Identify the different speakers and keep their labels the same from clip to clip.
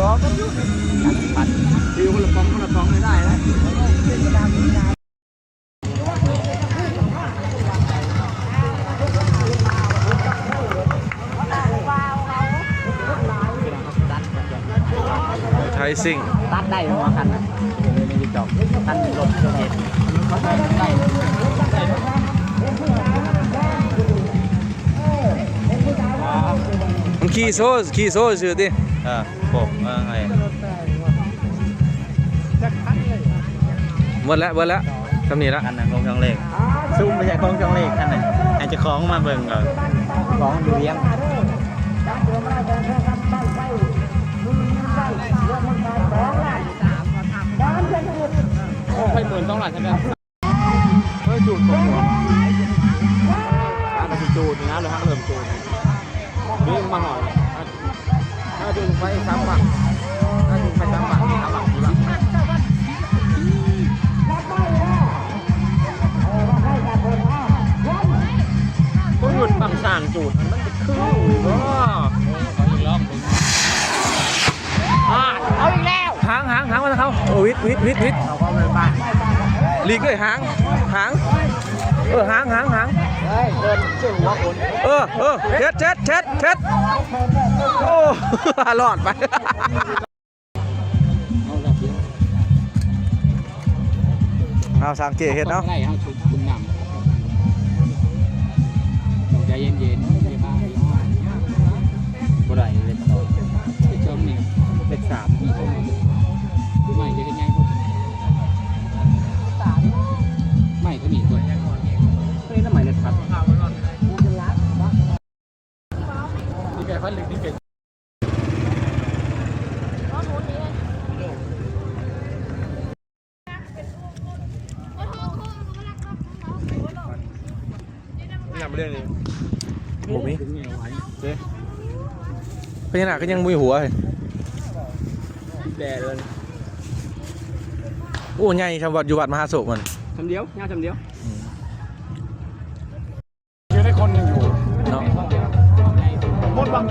Speaker 1: จาน
Speaker 2: ถูกกองปัดดิวคนละกองคนละกองไม่ได้นะ
Speaker 3: ไทยซิ่ง
Speaker 1: ตัดได้หัวกันนะในติ๊กต็อกตัดรถเกิดเหตุเขาตัดได้
Speaker 3: มันขี่โซ่ขี่โซ่ชื่อดิ
Speaker 4: อ่า ผมว่าไง
Speaker 3: หมดแล้วหมดแล้วทำนี่ละ
Speaker 4: คันนั้นของช่องเลขซุ่มไม่ใช่ของช่องเลขคันนั้นอาจจะของมาเบิ่งก่อน
Speaker 1: ของดูเลี้ยง
Speaker 2: ไปหมื่นต้องหลักใช่ไหมเฮ้ยจูดตรงหัวการจูดนะหรือห้างเริ่มจูดนี่มาหน่อย ถ้าจูไปสามบาทถ้าจูดไปสามบาทสามบาทสี่บาท
Speaker 4: ผู้หยุดบางสางจูดมันจะคือก็
Speaker 3: หางหางหางมันเขาโอ้วิทวิทวิทวิท
Speaker 1: เขาก็ไปบ้าน
Speaker 3: ลีกเลยหางหางเออหางหางหาง
Speaker 1: เอ
Speaker 3: อเออเช็ดเช็ดเช็ดเช็ดโอ้รอดไปเอาสังเกตเห็นเนาะ
Speaker 2: นี่แกพันลึกนี่แก
Speaker 4: ยำเรื่องนี้
Speaker 3: บุมี
Speaker 2: ถึงไงไว้
Speaker 3: พญานาคก็ยังมีหัวเลย
Speaker 2: แดดเลย
Speaker 3: โอ้ใหญ่ชาววัดอยู่วัดมหาโศกมัน
Speaker 2: ทำเดียวงานทำเดียว หม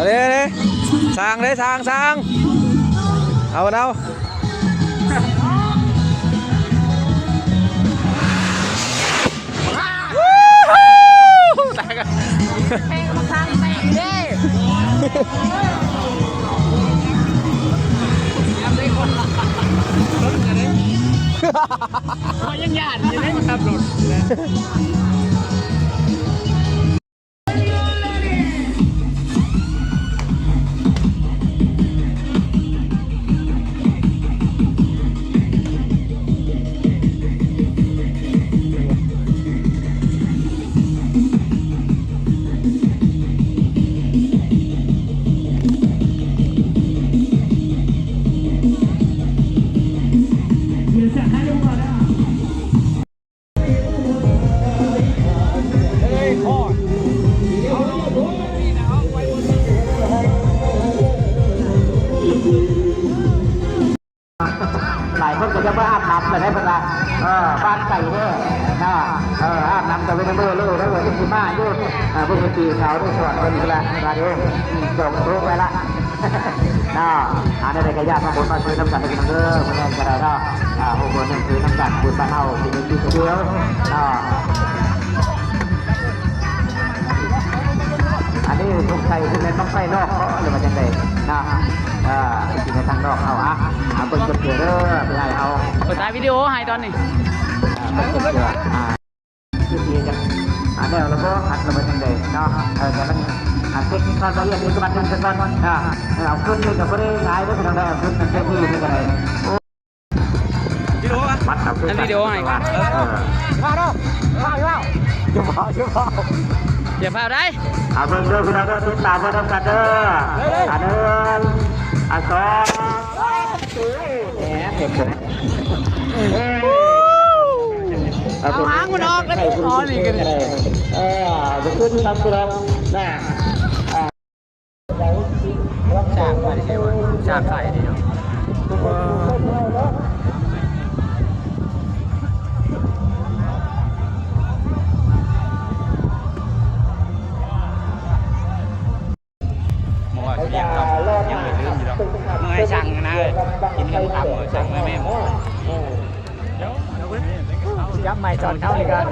Speaker 2: เสียหมดแกปัดก่อนใครไปใครเนาะไปสั่งเลี้ยง
Speaker 3: เอาเอาเลยเลยสร้างเลยสร้างสร้างเอาเอาวู้ฮู้แตกอะหลายคนก็ จะมาอาบน้ำแต่ได้เป็นไรเออบ้านไก่เนี่ยนะเอออาบน้ำแต่ไม่ได้เบอร์เลยแล้วเบอร์ที่มาอยู่เออพวกคนตีเขาด้วยส่วนคนนี้ละมาดูจบรู้ไปละนะอันนี้ได้กระยามาบุญมาช่วยน้ำกันกันเด้อเพื่อนกันได้เนาะอ่าหกคนนั่งคือน้ำกันบุญบ้านเฮาที่มีที่เดียวนะ อันนี้สงสัยคือในต้องไปนอกเขาหรือว่าจังไดนะอ่าที่ในทางนอกเอาอะเอาคนคนเกิดเด้อไปให้เอา
Speaker 2: เปิดท้ายวิดีโอให้ตอนนี้
Speaker 1: คนคนเกิดอ่าคือที่จะอ่าแนวแล้วก็หัดแล้วมันจังไดเนาะเออแต่มัน
Speaker 3: อ่าเทคนิคการเรียนนี่ก็มันเป็นกันอ่าเอาขึ้นนี่ก็บ่ได้ง่ายเด้อพี่องเด้อขึ้นมันเต็มที่นี่ก็ได้
Speaker 4: วิดีโออะ
Speaker 3: มัดเอาขึ้
Speaker 4: อันวิดีโอให้ก่อน
Speaker 3: เออ
Speaker 2: มาเนาะมาอยู่แล้วจะพาจะพา
Speaker 4: อย่าพาได้
Speaker 3: เอาเบิ่งเด้อพี่น้องเด้อติดตามเบิ่งกันเด้ออันหนึ่งอันสองแหมเห็นเลยเอาหางมันออกแล้วอ๋อนี่กันเออจะขึ้นนำตัวน่ะ
Speaker 4: ฉากมาดิเชวะฉากไข่เดียวเมื่อว ยับไม้
Speaker 2: ช็อตเข้านี่กัน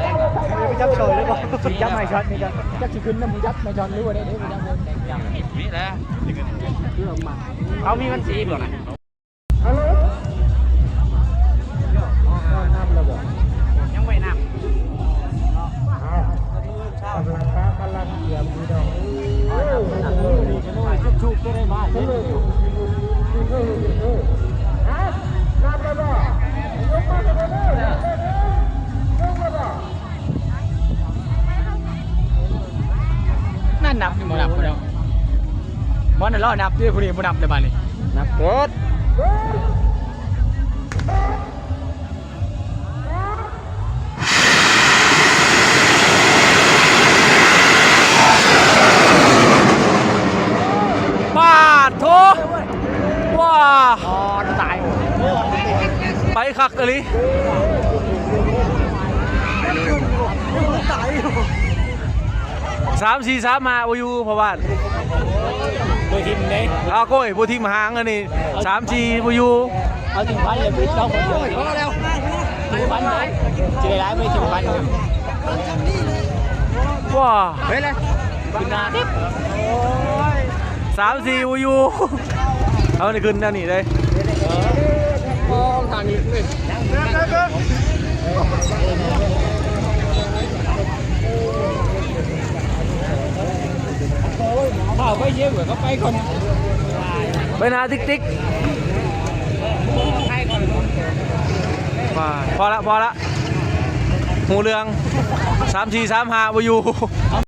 Speaker 2: ยับโชยหรือเปล่ายับไม้ช็อตนี่กันจักสิขึ้นน้ำยับไม้ช็อตหรือว่าได้เด้อยับยับ
Speaker 4: มีแล้ว
Speaker 2: เขามีมันสีเปล่านะ
Speaker 4: บ่นั่นรอนับด้วยผู้นี้บ่นับได้บ้านนี้
Speaker 2: นับรถ
Speaker 5: บาดโถว้า
Speaker 2: อตาย
Speaker 5: ไปคักอะไรสามสี่สามมาบอยูพราะว่า
Speaker 2: โดยทีมนี้
Speaker 5: เอาโก้ยบูทีมหางอันนี้สามสี่บอยู่
Speaker 2: เอาทีมพันเลยพิชเราคนเดียวพอแล้วทีมพันไหนเจอร้ายไม่ทีมพันเลย
Speaker 5: ว้า
Speaker 2: เฮ้ยเลยขึ้นนาดิ
Speaker 5: สามสี่บอยู่เอาในขึ้นแนวนี้เลย
Speaker 2: มองทางนี้เลย ข้าวไปเยอะเหมือนเขาไปคน
Speaker 5: ไปนาติ๊กติ๊กว้าพอละพอละหูเรืองสามสี่สามห้าบอยู่